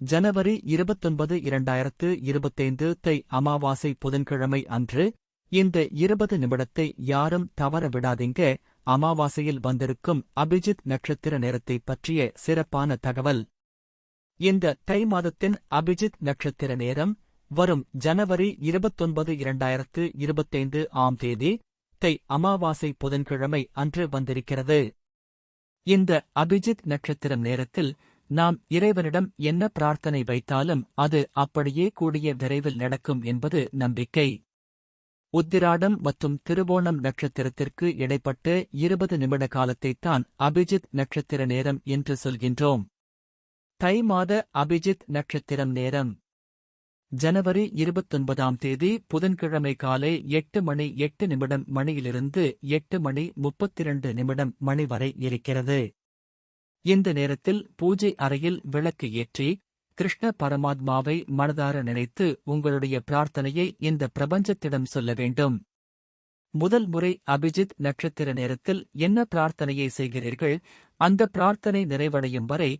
ஜனவரி இருபத்தொன்பது இரண்டாயிரத்து இருபத்தைந்து தை அமாவாசை புதன்கிழமை அன்று இந்த இருபது நிமிடத்தை யாரும் தவற விடாதீங்க அமாவாசையில் வந்திருக்கும் அபிஜித் நட்சத்திர நேரத்தைப் பற்றிய சிறப்பான தகவல். இந்த தை மாதத்தின் அபிஜித் நட்சத்திர நேரம் வரும் ஜனவரி இருபத்தொன்பது இரண்டாயிரத்து இருபத்தைந்து ஆம் தேதி தை அமாவாசை புதன்கிழமை அன்று வந்திருக்கிறது. இந்த அபிஜித் நட்சத்திரம் நேரத்தில் நாம் இறைவனிடம் என்ன பிரார்த்தனை வைத்தாலும் அது அப்படியே கூடிய விரைவில் நடக்கும் என்பது நம்பிக்கை. உத்திராடம் மற்றும் திருவோணம் நட்சத்திரத்திற்கு இடைப்பட்ட இருபது நிமிட காலத்தைத்தான் அபிஜித் நட்சத்திர நேரம் என்று சொல்கின்றோம். தை மாத அபிஜித் நட்சத்திரம் நேரம். ஜனவரி இருபத்தொன்பதாம் தேதி புதன்கிழமை காலை எட்டு மணி எட்டு நிமிடம் மணியிலிருந்து எட்டு மணி முப்பத்திரண்டு நிமிடம் மணி வரை இருக்கிறது. இந்த நேரத்தில் பூஜை அறையில் விளக்கு ஏற்றி கிருஷ்ண பரமாத்மாவை மனதார நினைத்து உங்களுடைய பிரார்த்தனையை இந்த பிரபஞ்சத்திடம் சொல்ல வேண்டும். முதல் முறை அபிஜித் நட்சத்திர நேரத்தில் என்ன பிரார்த்தனையை செய்கிறீர்கள்? அந்த பிரார்த்தனை நிறைவடையும் வரை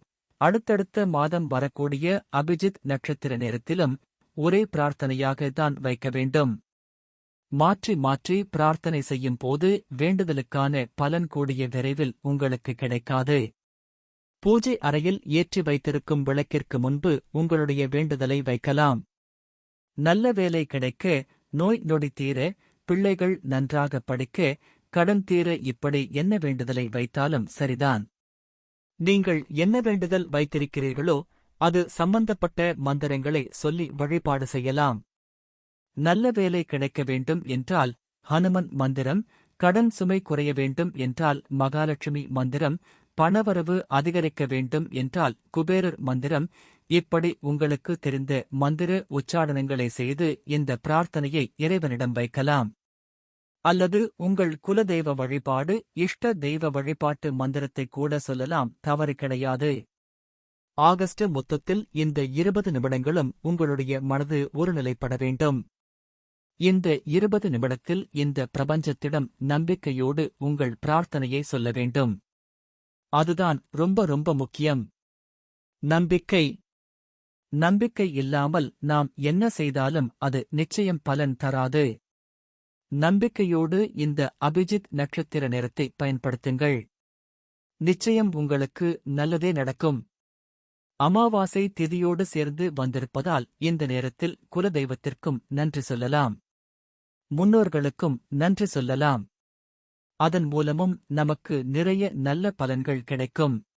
அடுத்தடுத்த மாதம் வரக்கூடிய அபிஜித் நட்சத்திர நேரத்திலும் ஒரே பிரார்த்தனையாக தான் வைக்க வேண்டும். மாற்றி மாற்றி பிரார்த்தனை செய்யும் போது வேண்டுதலுக்கான பலன் கூடிய விரைவில் உங்களுக்கு கிடைக்காது. பூஜை அறையில் ஏற்றி வைத்திருக்கும் விளக்கிற்கு முன்பு உங்களுடைய வேண்டுதலை வைக்கலாம். நல்ல வேலை கிடைக்க நோய் நொடி தீர பிள்ளைகள் நன்றாக படிக்க கடன் தீர இப்படி என்ன வேண்டுதலை வைத்தாலும் சரிதான். நீங்கள் என்ன வேண்டுதல் வைத்திருக்கிறீர்களோ அது சம்பந்தப்பட்ட மந்திரங்களை சொல்லி வழிபாடு செய்யலாம். நல்ல வேலை கிடைக்க வேண்டும் என்றால் ஹனுமன் மந்திரம் கடன் சுமை குறைய வேண்டும் என்றால் மகாலட்சுமி மந்திரம் பணவரவு அதிகரிக்க வேண்டும் என்றால் குபேரர் மந்திரம் இப்படி உங்களுக்கு தெரிந்த மந்திர உச்சாடனங்களை செய்து இந்த பிரார்த்தனையை இறைவனிடம் வைக்கலாம். அல்லது உங்கள் குலதெய்வ வழிபாடு இஷ்ட தெய்வ வழிபாட்டு மந்திரத்தை கூட சொல்லலாம் தவறு கிடையாது. ஆகஸ்ட் மொத்தத்தில் இந்த இருபது நிமிடங்களும் உங்களுடைய மனது ஒருநிலைப்பட வேண்டும். இந்த இருபது நிமிடத்தில் இந்த பிரபஞ்சத்திடம் நம்பிக்கையோடு உங்கள் பிரார்த்தனையை சொல்ல வேண்டும். அதுதான் ரொம்ப ரொம்ப முக்கியம். நம்பிக்கை. நம்பிக்கை இல்லாமல் நாம் என்ன செய்தாலும் அது நிச்சயம் பலன் தராது. நம்பிக்கையோடு இந்த அபிஜித் நட்சத்திர நேரத்தை பயன்படுத்துங்கள். நிச்சயம் உங்களுக்கு நல்லதே நடக்கும். அமாவாசை திதியோடு சேர்ந்து வந்திருப்பதால் இந்த நேரத்தில் குலதெய்வத்திற்கும் நன்றி சொல்லலாம். முன்னோர்களுக்கும் நன்றி சொல்லலாம். அதன் மூலமும் நமக்கு நிறைய நல்ல பலன்கள் கிடைக்கும்.